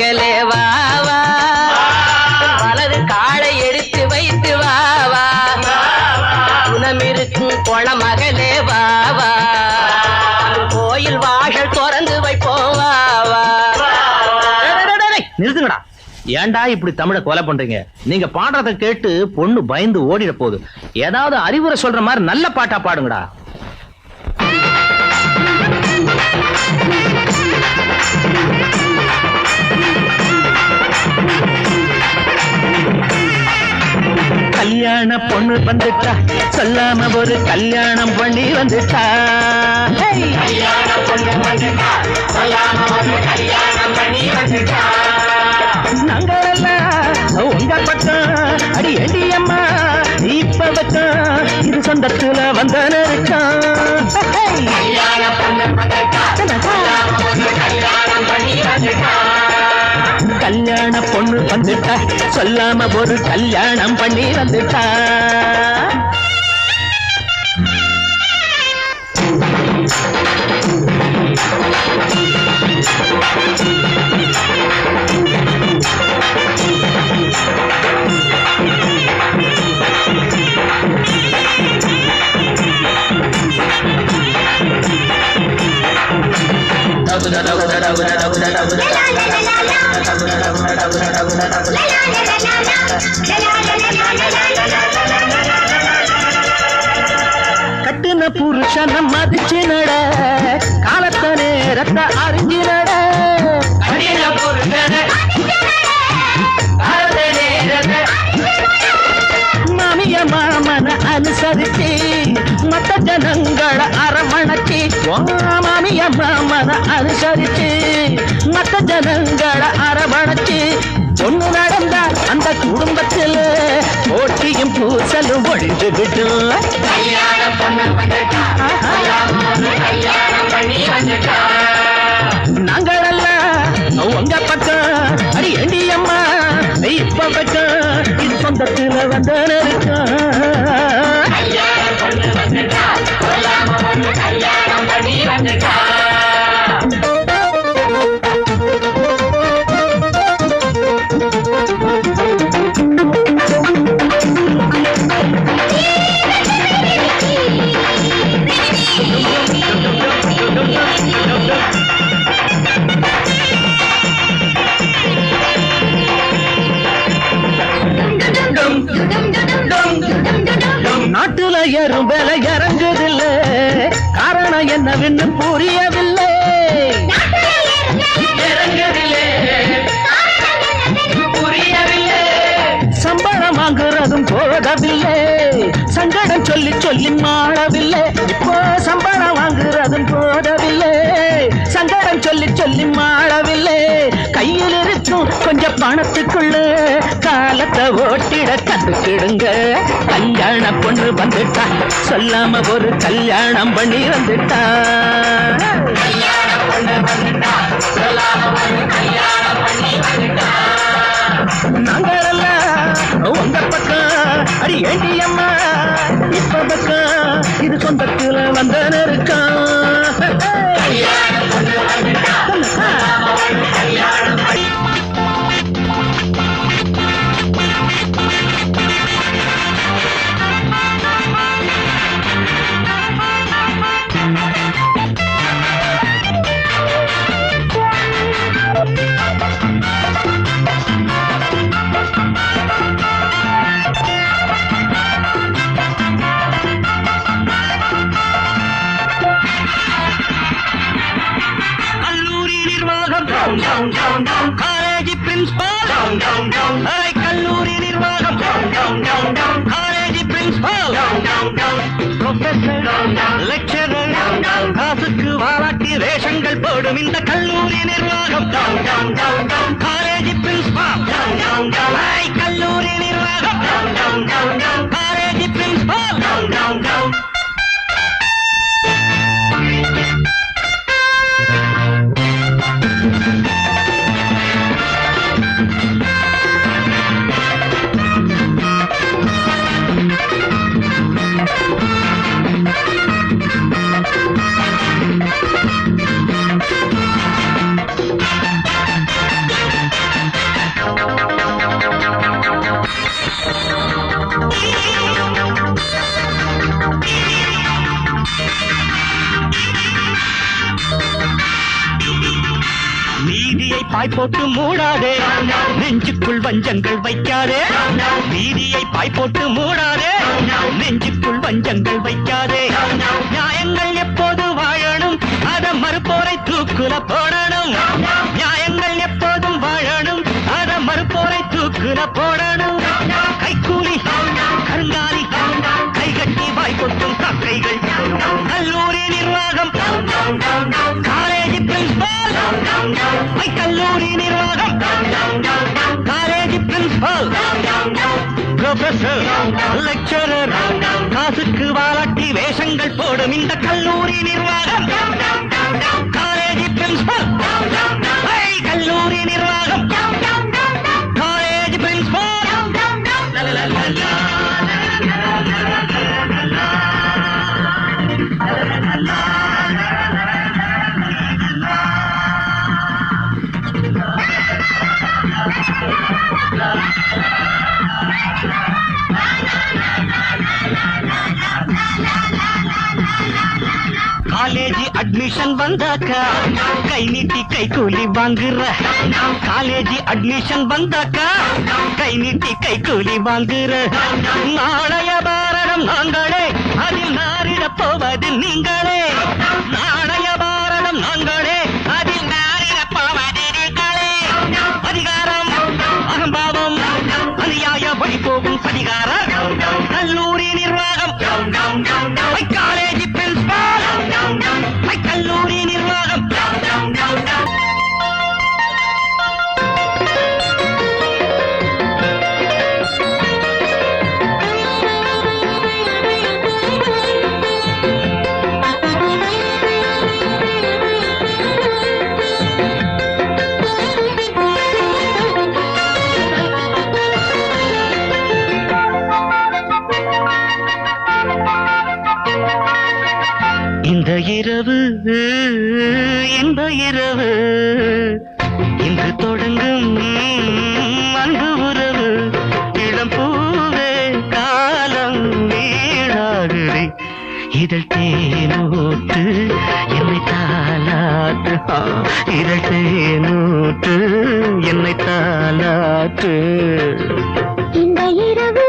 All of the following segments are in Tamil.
மகளே வாவா வலது காலை எடுத்து வைத்து வா வா. குணமிருக்கும் குளமகளே மகளே வாவா கோயில் வாசல் திறந்து வைப்போம் நிறுத்துங்கடா. ஏன்டா இப்படி தமிழை கொலை பண்றீங்க? நீங்க பாடுறத கேட்டு பொண்ணு பயந்து ஓடிட போகுது. ஏதாவது அறிவுரை சொல்ற மாதிரி நல்ல பாட்டா பாடுங்கடா. கல்யாண பொண்ணு வந்துட்டா சொல்லாம ஒரு கல்யாணம் பண்ணி வந்துட்டா! நாங்களெல்லாம் உங்க பக்கம் அடி ஏண்டி அம்மா இப்ப பக்கம் இது சொந்தத்துல வந்த நெருக்கம் கல்யாண பொண்ணு வந்துட்டா. சொல்லாம ஒரு கல்யாணம் பண்ணி வந்துட்டா. கட்டுன புருஷன மதிச்சு நட காலத்த நேரத்தை அறிஞ்சு நட மாமிய மாமன அனுசரிச்சு மத்த ஜனங்கள அரவணைச்சு மாமிய மாமன அனுசரிச்சு மத்த ஜனங்கள அரவணைச்சு. ஒண்ணு நடந்தா அந்த குடும்பத்தில் போட்டியும் பூசலும் நாங்களெல்லாம் பக்கம் இது சொந்தத்துல வந்த சங்கடம் சொல்லி சொல்லி மாளவில்லை இப்போ சம்பளம் வாங்குறதும் போதவில்லை. சங்கடம் சொல்லி சொல்லி மாளவில்லை கையில் இருக்கும் கொஞ்சம் பணத்துக்குள்ள காலத்தை ஓட்டிட கத்துக்கிடுங்க கல்யாண பொண்ணு வந்துட்டா சொல்லாம ஒரு கல்யாணம் பண்ணி வந்துட்டா. நாங்களெல்லாம் உங்க பக்கம் அடி ஏண்டி அம்மா இது சொந்தத்துல வந்த நெருக்கம் வேஷங்கள் போடும் இந்த கல்லூரி நிர்வாகம் காலேஜ் பிரின்சிபால் அரை கல்லூரி பாய் போட்டு மூடாதே. நெஞ்சுக்குள் வஞ்சங்கள் வைக்காதே. வீதியை பாய் போட்டு மூடாதே. நெஞ்சுக்குள் வஞ்சங்கள் வைக்காதே. நியாயங்கள் எப்போது வாழணும்? அத மறுப்போரை தூக்குல போடணும். நியாயங்கள் எப்போதும் வாழணும்? அத மறுப்போரை தூக்குல போட ப்ரொஃபசர் லெக்சரர் காசுக்கு வாழாட்டி வேஷங்கள் போடும் இந்த கல்லூரி நிர்வாகம். அட்மிஷன் வந்தாக்கா கை நீட்டி கை கூலி வாங்குற காலேஜ் அட்மிஷன் வந்தாக்கா கை நீட்டி கை கூலி வாங்குற நாளைய பாரதம் நாங்களே அதில் நாரிட போவது நீங்களே இன்று தொடங்கும் அன்பு உறவு. இளம் பூவே காலம் வீழாகுதே இதழ் தேனூற்று என்னை தாலாட்டு இதழ் தேனூற்று என்னை தாலாட்டு இந்த இரவு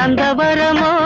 தந்த வரமோ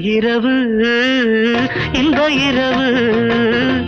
இரவு இந்த இரவு.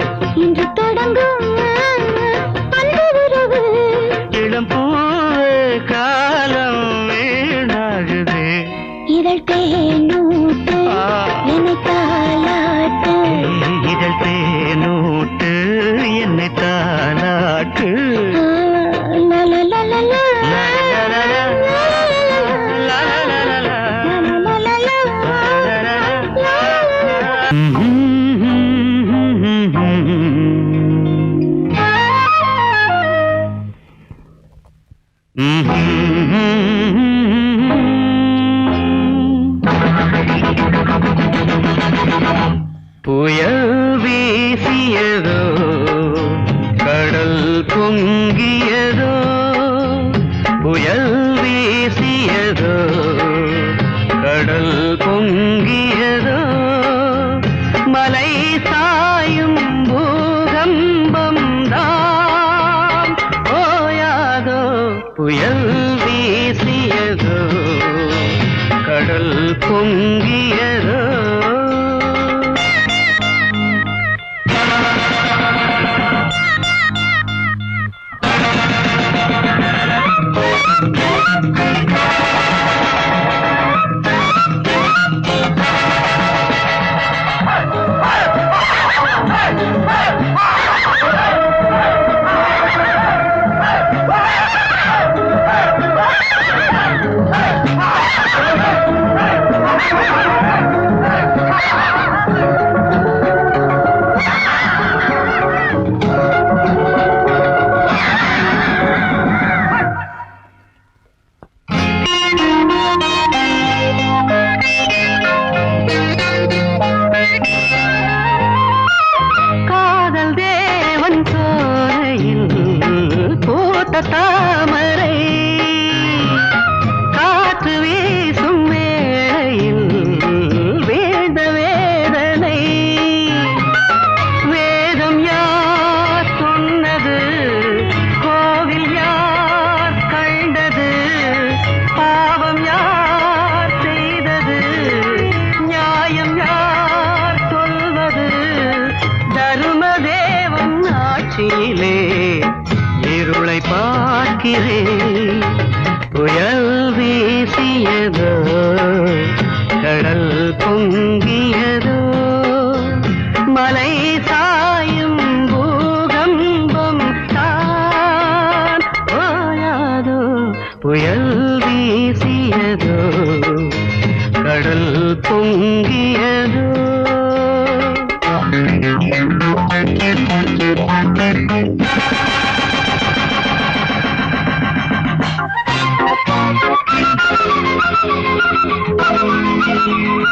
கொண்டு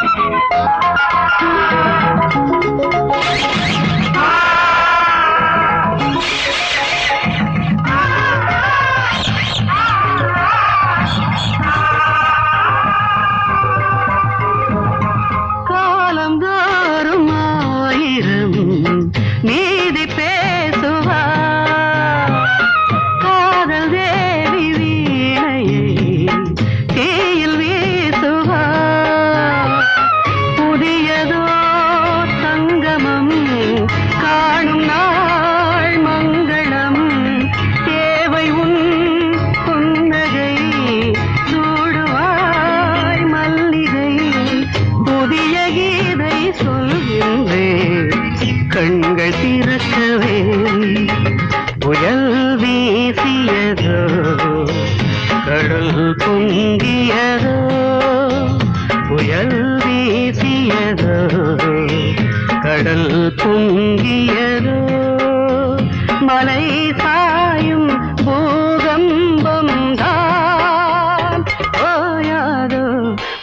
Música பொங்கியதோ புயல் வீசியதோ கடல் பொங்கியதோ மலை சாயும் பூகம்பம் தான். ஓயாதோ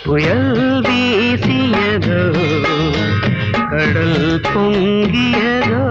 புயல் வீசியதோ கடல் பொங்கியதோ